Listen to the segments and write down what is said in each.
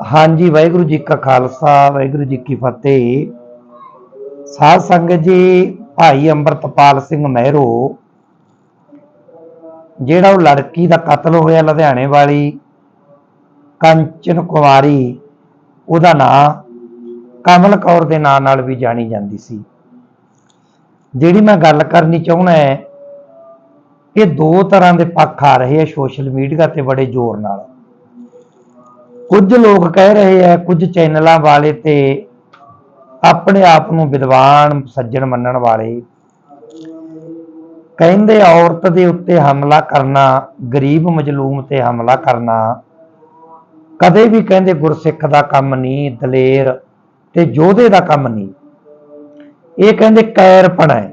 ਹਾਂਜੀ, ਵਾਹਿਗੁਰੂ ਜੀ ਕਾ ਖਾਲਸਾ, ਵਾਹਿਗੁਰੂ ਜੀ ਕੀ ਫਤਿਹ। ਸਾਧ ਸੰਗਤ ਜੀ, ਭਾਈ ਅੰਮ੍ਰਿਤਪਾਲ ਸਿੰਘ ਮਹਿਰੋ, ਜਿਹੜਾ ਉਹ ਲੜਕੀ ਦਾ ਕਤਲ ਹੋਇਆ ਲੁਧਿਆਣੇ ਵਾਲੀ, ਕੰਚਨ ਕੁਮਾਰੀ ਉਹਦਾ ਨਾਂ ਕਮਲ ਕੌਰ ਦੇ ਨਾਂ ਨਾਲ ਵੀ ਜਾਣੀ ਜਾਂਦੀ ਸੀ। ਜਿਹੜੀ ਮੈਂ ਗੱਲ ਕਰਨੀ ਚਾਹੁੰਦਾ ਹੈ, ਇਹ ਦੋ ਤਰ੍ਹਾਂ ਦੇ ਪੱਖ ਆ ਰਹੇ ਆ ਸੋਸ਼ਲ ਮੀਡੀਆ ਤੇ ਬੜੇ ਜ਼ੋਰ ਨਾਲ। ਕੁਝ ਲੋਕ ਕਹਿ ਰਹੇ ਹੈ ਕੁਝ ਚੈਨਲਾਂ ਵਾਲੇ ਤੇ ਆਪਣੇ ਆਪ ਨੂੰ ਵਿਦਵਾਨ, ਸੱਜਣ ਮੰਨਣ ਵਾਲੇ। ਕਹਿੰਦੇ ਔਰਤ ਦੇ ਉੱਤੇ ਹਮਲਾ ਕਰਨਾ, ਗਰੀਬ ਮਜਲੂਮ ਤੇ ਹਮਲਾ ਕਰਨਾ, ਕਦੇ ਵੀ ਕਹਿੰਦੇ ਗੁਰਸਿੱਖ ਦਾ ਕੰਮ ਨਹੀਂ, ਦਲੇਰ ਤੇ ਯੋਧੇ ਦਾ ਕੰਮ ਨਹੀਂ। ਇਹ ਕਹਿੰਦੇ ਕੈਰਪਣ ਹੈ।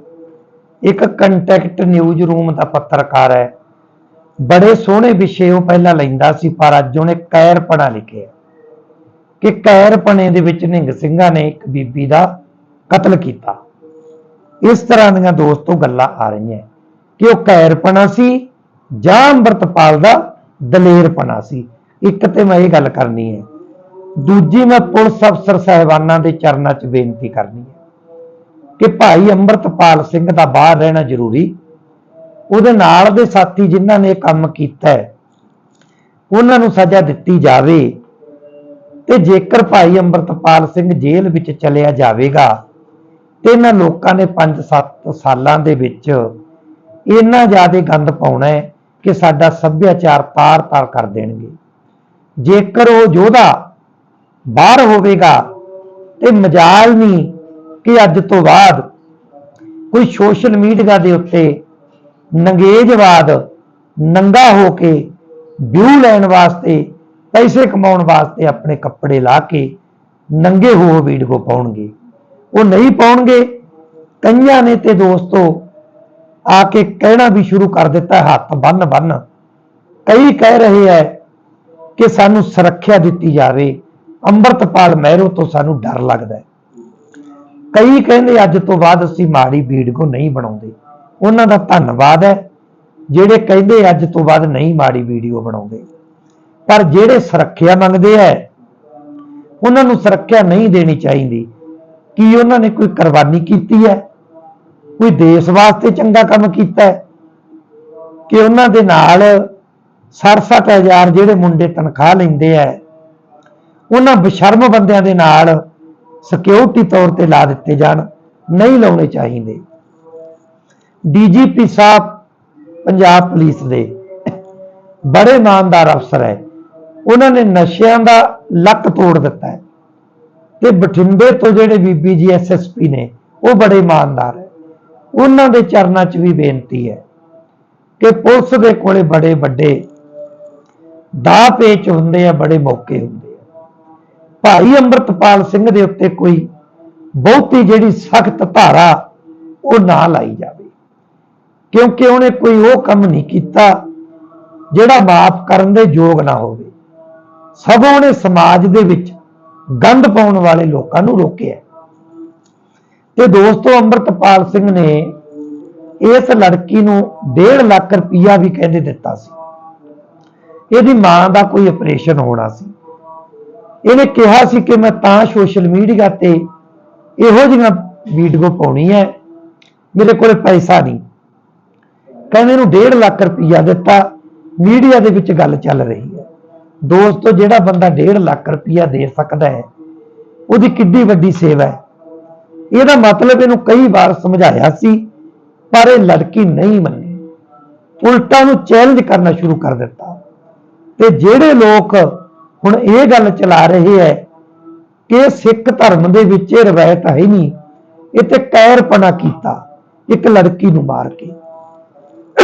ਇੱਕ ਕੰਟੈਕਟ ਨਿਊਜ਼ ਰੂਮ ਦਾ ਪੱਤਰਕਾਰ ਹੈ। ਬੜੇ ਸੋਹਣੇ ਵਿਸ਼ੇ ਉਹ ਪਹਿਲਾਂ ਲੈਂਦਾ ਸੀ, ਪਰ ਅੱਜ ਉਹਨੇ ਕੈਰਪਣਾ ਲਿਖਿਆ। ਕਿ ਕੈਰਪਣੇ ਦੇ ਵਿੱਚ ਨਿੰਗ ਸਿੰਘਾਂ ਨੇ ਇੱਕ ਬੀਬੀ ਦਾ ਕਤਲ ਕੀਤਾ। ਇਸ ਤਰ੍ਹਾਂ ਦੀਆਂ ਦੋਸਤੋ ਗੱਲਾਂ ਆ ਰਹੀਆਂ। ਕਿ ਉਹ ਕੈਰਪਣਾ ਸੀ, ਜਾਂ ਅੰਮ੍ਰਿਤਪਾਲ ਦਾ ਦਲੇਰਪਣਾ ਸੀ। ਇੱਕ ਤੇ ਮੈਂ ਇਹ ਗੱਲ ਕਰਨੀ ਹੈ, ਦੂਜੀ ਮੈਂ ਪੁਲਿਸ ਅਫਸਰ ਸਾਹਿਬਾਨਾਂ ਦੇ ਚਰਨਾਂ 'ਚ ਬੇਨਤੀ ਕਰਨੀ ਹੈ ਕਿ ਭਾਈ ਅੰਮ੍ਰਿਤਪਾਲ ਸਿੰਘ ਦਾ ਬਾਹਰ ਰਹਿਣਾ ਜ਼ਰੂਰੀ ਉਹਦੇ ਨਾਲ ਦੇ ਸਾਥੀ ਜਿਨ੍ਹਾਂ ਨੇ ਕੰਮ ਕੀਤਾ ਹੈ, ਉਹਨਾਂ ਨੂੰ ਸਜ਼ਾ ਦਿੱਤੀ ਜਾਵੇ ਤੇ ਜੇਕਰ ਭਾਈ ਅੰਮ੍ਰਿਤਪਾਲ ਸਿੰਘ ਜੇਲ੍ਹ ਵਿੱਚ ਚਲਿਆ ਜਾਵੇਗਾ ਤੇ ਇਹਨਾਂ ਲੋਕਾਂ ਨੇ 5-7 ਸਾਲਾਂ ਦੇ ਵਿੱਚ ਇੰਨਾ ਜ਼ਿਆਦਾ ਗੰਦ ਪਾਉਣਾ ਹੈ ਕਿ ਸਾਡਾ ਸੱਭਿਆਚਾਰ ਤਾਰ-ਤਾਰ ਕਰ ਦੇਣਗੇ। ਜੇਕਰ ਉਹ ਯੋਧਾ ਬਾਹਰ ਹੋਵੇਗਾ ਤੇ ਮਜਾਲ ਨਹੀਂ ਕਿ ਅੱਜ ਤੋਂ ਬਾਅਦ ਕੋਈ ਸੋਸ਼ਲ ਮੀਡੀਆ ਦੇ ਉੱਤੇ ਨੰਗੇਜਵਾਦ ਨੰਗਾ ਹੋ ਕੇ ਵਿਊ ਲੈਣ ਵਾਸਤੇ, ਪੈਸੇ ਕਮਾਉਣ ਵਾਸਤੇ ਆਪਣੇ ਕੱਪੜੇ ਲਾ ਕੇ ਨੰਗੇ ਹੋ ਵੀਡੀਓ ਪਾਉਣਗੇ। ਉਹ ਨਹੀਂ ਪਾਉਣਗੇ, ਕਈਆਂ ਨੇ ਤੇ ਦੋਸਤੋ ਆ ਕੇ ਕਹਿਣਾ ਵੀ ਸ਼ੁਰੂ ਕਰ ਦਿੱਤਾ, ਹੱਥ ਬੰਨ ਬੰਨ। ਕਈ ਕਹਿ ਰਹੇ ਹੈ ਕਿ ਸਾਨੂੰ ਸੁਰੱਖਿਆ ਦਿੱਤੀ ਜਾਵੇ, ਅੰਮ੍ਰਿਤਪਾਲ ਮਹਿਰੋ ਤੋਂ ਸਾਨੂੰ ਡਰ ਲੱਗਦਾ ਕਈ ਕਹਿੰਦੇ ਅੱਜ ਤੋਂ ਬਾਅਦ ਅਸੀਂ ਮਾੜੀ ਵੀਡੀਓ ਨਹੀਂ ਬਣਾਉਂਦੇ। ਉਹਨਾਂ ਦਾ ਧੰਨਵਾਦ ਹੈ, ਜਿਹੜੇ ਕਹਿੰਦੇ ਅੱਜ ਤੋਂ ਬਾਅਦ ਨਹੀਂ ਮਾੜੀ ਵੀਡੀਓ ਬਣਾਉਂਦੇ। ਪਰ ਜਿਹੜੇ ਸੁਰੱਖਿਆ ਮੰਗਦੇ ਐ ਉਹਨਾਂ ਨੂੰ ਸੁਰੱਖਿਆ ਨਹੀਂ ਦੇਣੀ ਚਾਹੀਦੀ। ਕੀ ਉਹਨਾਂ ਨੇ ਕੋਈ ਕੁਰਬਾਨੀ ਕੀਤੀ ਹੈ? ਕੋਈ ਦੇਸ਼ ਵਾਸਤੇ ਚੰਗਾ ਕੰਮ ਕੀਤਾ ਹੈ? ਕਿ ਉਹਨਾਂ ਦੇ ਨਾਲ 60000 ਜਿਹੜੇ ਮੁੰਡੇ ਤਨਖਾਹ ਲੈਂਦੇ ਐ ਉਹਨਾਂ ਬਸ਼ਰਮ ਬੰਦਿਆਂ ਦੇ ਨਾਲ ਸਿਕਿਉਰਿਟੀ ਤੌਰ ਤੇ ਲਾ ਦਿੱਤੇ ਜਾਣ, ਨਹੀਂ ਲਾਉਣੇ ਚਾਹੀਦੇ। ਡੀਜੀਪੀ ਸਾਹਿਬ ਪੰਜਾਬ ਪੁਲਿਸ ਦੇ ਬੜੇ ਇਮਾਨਦਾਰ ਅਫਸਰ ਹੈ। ਉਹਨਾਂ ਨੇ ਨਸ਼ਿਆਂ ਦਾ ਲੱਕ ਤੋੜ ਦਿੱਤਾ ਹੈ ਤੇ ਬਠਿੰਡੇ ਤੋਂ ਜਿਹੜੇ ਬੀਬੀ ਜੀ ਐਸਐਸਪੀ ਨੇ, ਉਹ ਬੜੇ ਇਮਾਨਦਾਰ ਹੈ। ਉਹਨਾਂ ਦੇ ਚਰਨਾਂ 'ਚ ਵੀ ਬੇਨਤੀ ਹੈ ਕਿ ਪੁਲਿਸ ਦੇ ਕੋਲੇ ਬੜੇ ਵੱਡੇ ਦਾ ਪੇਚ ਹੁੰਦੇ ਆ, ਬੜੇ ਮੌਕੇ ਹੁੰਦੇ ਆ। ਭਾਈ ਅੰਮ੍ਰਿਤਪਾਲ ਸਿੰਘ ਦੇ ਉੱਤੇ ਕੋਈ ਬਹੁਤੀ ਜਿਹੜੀ ਸਖਤ ਧਾਰਾ ਉਹ ਨਾ ਲਾਈ ਜਾਵੇ। ਕਿਉਂਕਿ ਉਹਨੇ ਕੋਈ ਉਹ ਕੰਮ ਨਹੀਂ ਕੀਤਾ ਜਿਹੜਾ ਮਾਫ ਕਰਨ ਦੇ ਯੋਗ ਨਾ ਹੋਵੇ। ਸਗੋਂ ਉਹਨੇ ਸਮਾਜ ਦੇ ਵਿੱਚ ਗੰਦ ਪਾਉਣ ਵਾਲੇ ਲੋਕਾਂ ਨੂੰ ਰੋਕਿਆ। ਤੇ ਦੋਸਤੋ, ਅੰਮ੍ਰਿਤਪਾਲ ਸਿੰਘ ਨੇ ਇਸ ਲੜਕੀ ਨੂੰ 1.5 ਲੱਖ ਰੁਪਈਆ ਵੀ ਕਹਿੰਦੇ ਦਿੱਤਾ ਸੀ। ਇਹਦੀ ਮਾਂ ਦਾ ਕੋਈ ਆਪਰੇਸ਼ਨ ਹੋਣਾ ਸੀ। ਇਹਨੇ ਕਿਹਾ ਸੀ ਕਿ ਮੈਂ ਤਾਂ ਸੋਸ਼ਲ ਮੀਡੀਆ ਤੇ ਇਹੋ ਜਿਹੀਆਂ ਵੀਡੀਓ ਪਾਉਣੀ ਹੈ ਮੇਰੇ ਕੋਲ ਪੈਸਾ ਨਹੀਂ। ਕਹਿੰਦੇ ਨੂੰ 1.5 ਲੱਖ ਰੁਪਈਆ ਦਿੱਤਾ। ਮੀਡੀਆ ਦੇ ਵਿੱਚ ਗੱਲ ਚੱਲ ਰਹੀ ਹੈ। ਦੋਸਤੋ, ਜਿਹੜਾ ਬੰਦਾ 1.5 ਲੱਖ ਰੁਪਈਆ ਦੇ ਸਕਦਾ ਹੈ, ਉਹਦੀ ਕਿੱਡੀ ਵੱਡੀ ਸੇਵਾ ਹੈ। ਇਹਦਾ ਮਤਲਬ ਇਹਨੂੰ ਕਈ ਵਾਰ ਸਮਝਾਇਆ ਸੀ, ਪਰ ਇਹ ਲੜਕੀ ਨਹੀਂ ਮੰਨੀ। ਉਲਟਾ ਨੂੰ ਚੈਲੰਜ ਕਰਨਾ ਸ਼ੁਰੂ ਕਰ ਦਿੱਤਾ। ਤੇ ਜਿਹੜੇ ਲੋਕ ਹੁਣ ਇਹ ਗੱਲ ਚਲਾ ਰਹੇ ਹੈ ਕਿ ਸਿੱਖ ਧਰਮ ਦੇ ਵਿੱਚ ਇਹ ਰਵਾਇਤ ਹੈ ਨਹੀਂ। ਇਹ ਤੇ ਕਾਇਰਪਣਾ ਕੀਤਾ, ਇੱਕ ਲੜਕੀ ਨੂੰ ਮਾਰ ਕੇ।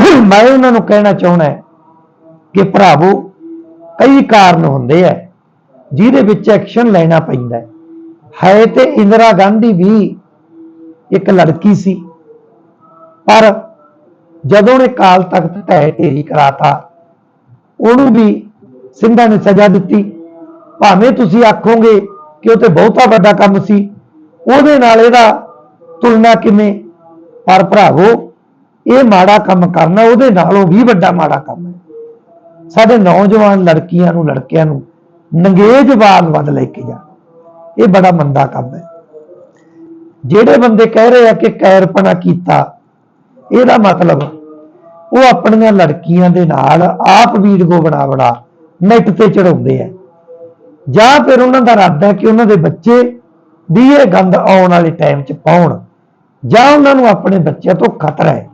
ਮੈਂ ਉਹਨਾਂ ਨੂੰ ਕਹਿਣਾ ਚਾਹੁੰਦਾ ਕਿ ਭਰਾਵੋ, ਕਈ ਕਾਰਨ ਹੁੰਦੇ ਆ ਜਿਹਦੇ ਵਿੱਚ ਐਕਸ਼ਨ ਲੈਣਾ ਪੈਂਦਾ ਹੈ। ਹੈ ਤੇ ਇੰਦਰਾ ਗਾਂਧੀ ਵੀ ਇੱਕ ਲੜਕੀ ਸੀ, ਪਰ ਜਦੋਂ ਨੇ ਕਾਲ ਤਖਤ ਢਹਿ ਢੇਰੀ ਕਰਾਤਾ, ਉਹਨੂੰ ਵੀ ਸਿੰਘਾਂ ਨੇ ਸਜ਼ਾ ਦਿੱਤੀ। ਭਾਵੇਂ ਤੁਸੀਂ ਆਖੋਗੇ ਕਿ ਉਹ ਤੇ ਬਹੁਤਾ ਵੱਡਾ ਕੰਮ ਸੀ, ਉਹਦੇ ਨਾਲ ਇਹਦਾ ਤੁਲਨਾ ਕਿਵੇਂ? ਪਰ ਭਰਾਵੋ ਇਹ ਮਾੜਾ ਕੰਮ ਕਰਨਾ, ਉਹਦੇ ਨਾਲੋਂ ਵੀ ਵੱਡਾ ਮਾੜਾ ਕੰਮ ਹੈ। ਸਾਡੇ ਨੌਜਵਾਨ ਲੜਕੀਆਂ ਨੂੰ, ਲੜਕਿਆਂ ਨੂੰ ਨੰਗੇਜ਼ ਨੰਗੇਜਵਾਦ ਵੱਲ ਲੈ ਕੇ ਜਾ ਇਹ ਬੜਾ ਮੰਦਾ ਕੰਮ ਹੈ। ਜਿਹੜੇ ਬੰਦੇ ਕਹਿ ਰਹੇ ਆ ਕਿ ਕੈਰਪਣਾ ਕੀਤਾ, ਇਹਦਾ ਮਤਲਬ ਉਹ ਆਪਣੀਆਂ ਲੜਕੀਆਂ ਦੇ ਨਾਲ ਆਪ ਵੀਡੀਓ ਬਣਾ ਬਣਾ ਨੈਟ ਤੇ ਚੜਾਉਂਦੇ ਆ। ਜਾਂ ਫਿਰ ਉਹਨਾਂ ਦਾ ਇਰਾਦਾ ਹੈ ਕਿ ਉਹਨਾਂ ਦੇ ਬੱਚੇ ਵੀ ਇਹ ਗੰਦ ਆਉਣ ਵਾਲੇ ਟਾਈਮ 'ਚ ਪਾਉਣ, ਜਾਂ ਉਹਨਾਂ ਨੂੰ ਆਪਣੇ ਬੱਚਿਆਂ ਤੋਂ ਖਤਰਾ ਹੈ।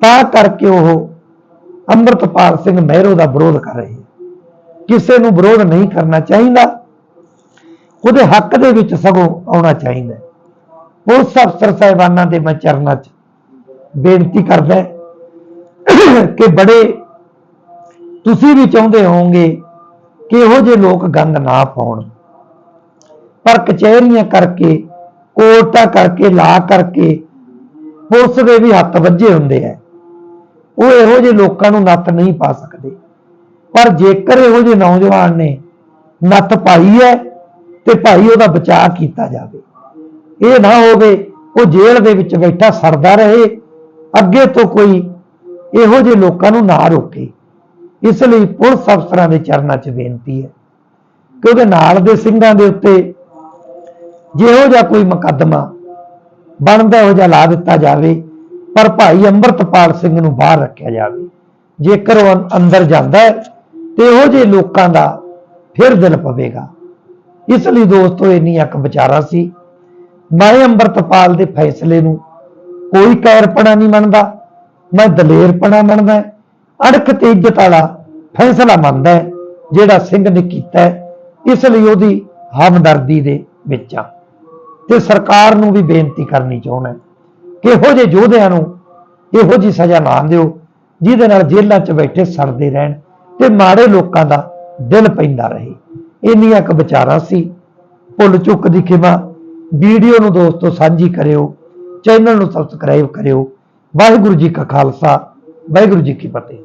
ਤਾਂ ਕਰਕੇ ਉਹ ਅੰਮ੍ਰਿਤਪਾਲ ਸਿੰਘ ਮਹਿਰੋ ਦਾ ਵਿਰੋਧ ਕਰ ਰਹੇ ਹੈ। ਕਿਸੇ ਨੂੰ ਵਿਰੋਧ ਨਹੀਂ ਕਰਨਾ ਚਾਹੀਦਾ। ਉਹਦੇ ਹੱਕ ਦੇ ਵਿੱਚ ਸਗੋਂ ਆਉਣਾ ਚਾਹੀਦਾ ਪੁਲਿਸ ਅਫਸਰ ਸਾਹਿਬਾਨਾਂ ਦੇ ਮੈਂ ਚਰਨਾਂ 'ਚ ਬੇਨਤੀ ਕਰਦਾ ਕਿ ਬੜੇ ਤੁਸੀਂ ਵੀ ਚਾਹੁੰਦੇ ਹੋਵੋਗੇ ਕਿ ਇਹੋ ਜਿਹੇ ਲੋਕ ਗੰਦ ਨਾ ਪਾਉਣ। ਪਰ ਕਚਹਿਰੀਆਂ ਕਰਕੇ, ਕੋਰਟਾਂ ਕਰਕੇ, ਲਾ ਕਰਕੇ ਪੁਲਿਸ ਦੇ ਵੀ ਹੱਥ ਵੱਜੇ ਹੁੰਦੇ ਆ ਉਹ ਇਹੋ ਜਿਹੇ ਲੋਕਾਂ ਨੂੰ ਨੱਥ ਨਹੀਂ ਪਾ ਸਕਦੇ। ਪਰ ਜੇਕਰ ਇਹੋ ਜਿਹੇ ਨੌਜਵਾਨ ਨੇ ਨੱਥ ਪਾਈ ਹੈ ਤੇ ਭਾਈ ਉਹਦਾ ਬਚਾਅ ਕੀਤਾ ਜਾਵੇ। ਇਹ ਨਾ ਹੋਵੇ ਉਹ ਜੇਲ੍ਹ ਦੇ ਵਿੱਚ ਬੈਠਾ ਸਰਦਾ ਰਹੇ, ਅੱਗੇ ਤੋਂ ਕੋਈ ਇਹੋ ਜਿਹੇ ਲੋਕਾਂ ਨੂੰ ਨਾ ਰੋਕੇ। ਇਸ ਲਈ ਪੁਲਿਸ ਅਫਸਰਾਂ ਦੇ ਚਰਨਾਂ 'ਚ ਬੇਨਤੀ ਹੈ। ਕਿ ਉਹਦੇ ਨਾਲ ਦੇ ਸਿੰਘਾਂ ਦੇ ਉੱਤੇ ਜਿਹੋ ਜਿਹਾ ਕੋਈ ਮੁਕੱਦਮਾ ਬਣਦਾ ਹੋ ਜਾ ਲਾ ਦਿੱਤਾ ਜਾਵੇ ਪਰ ਭਾਈ ਅੰਮ੍ਰਿਤਪਾਲ ਸਿੰਘ ਨੂੰ ਬਾਹਰ ਰੱਖਿਆ ਜਾਵੇ। ਜੇਕਰ ਉਹ ਅੰਦਰ ਜਾਂਦਾ ਹੈ, ਤੇ ਇਹੋ ਜਿਹੇ ਲੋਕਾਂ ਦਾ ਫਿਰ ਦਿਲ ਪਵੇਗਾ। ਇਸ ਲਈ ਦੋਸਤੋ ਇੰਨੀ ਇੱਕ ਵਿਚਾਰਾ ਸੀ। ਮੈਂ ਅੰਮ੍ਰਿਤਪਾਲ ਦੇ ਫੈਸਲੇ ਨੂੰ ਕੋਈ ਕੈਰਪਣਾ ਨਹੀਂ ਮੰਨਦਾ। ਮੈਂ ਦਲੇਰਪਣਾ ਮੰਨਦਾ ਅੜਕ ਤੇ ਇੱਜ਼ਤ ਵਾਲਾ ਫੈਸਲਾ ਮੰਨਦਾ ਜਿਹੜਾ ਸਿੰਘ ਨੇ ਕੀਤਾ ਇਸ ਲਈ ਉਹਦੀ ਹਮਦਰਦੀ ਦੇ ਵਿੱਚ ਆ ਤੇ ਸਰਕਾਰ ਨੂੰ ਵੀ ਬੇਨਤੀ ਕਰਨੀ ਚਾਹੁੰਦਾ ਇਹੋ ਜਿਹੇ ਯੋਧਿਆਂ ਨੂੰ ਇਹੋ ਜਿਹੀ ਸਜ਼ਾ ਨਾ ਦਿਓ, ਜਿਹਦੇ ਨਾਲ ਜੇਲ੍ਹਾਂ 'ਚ ਬੈਠੇ ਸੜਦੇ ਰਹਿਣ ਤੇ ਮਾੜੇ ਲੋਕਾਂ ਦਾ ਦਿਲ ਪੈਂਦਾ ਰਹੇ। ਇੰਨੀਆਂ ਕੁ ਵਿਚਾਰਾਂ ਸੀ। ਭੁੱਲ ਚੁੱਕ ਦੀ ਖਿਮਾ, ਵੀਡੀਓ ਨੂੰ ਦੋਸਤੋ ਸਾਂਝੀ ਕਰਿਓ, ਚੈਨਲ ਨੂੰ ਸਬਸਕ੍ਰਾਈਬ ਕਰਿਓ। ਵਾਹਿਗੁਰੂ ਜੀ ਕਾ ਖਾਲਸਾ, ਵਾਹਿਗੁਰੂ ਜੀ ਕੀ ਫਤਿਹ।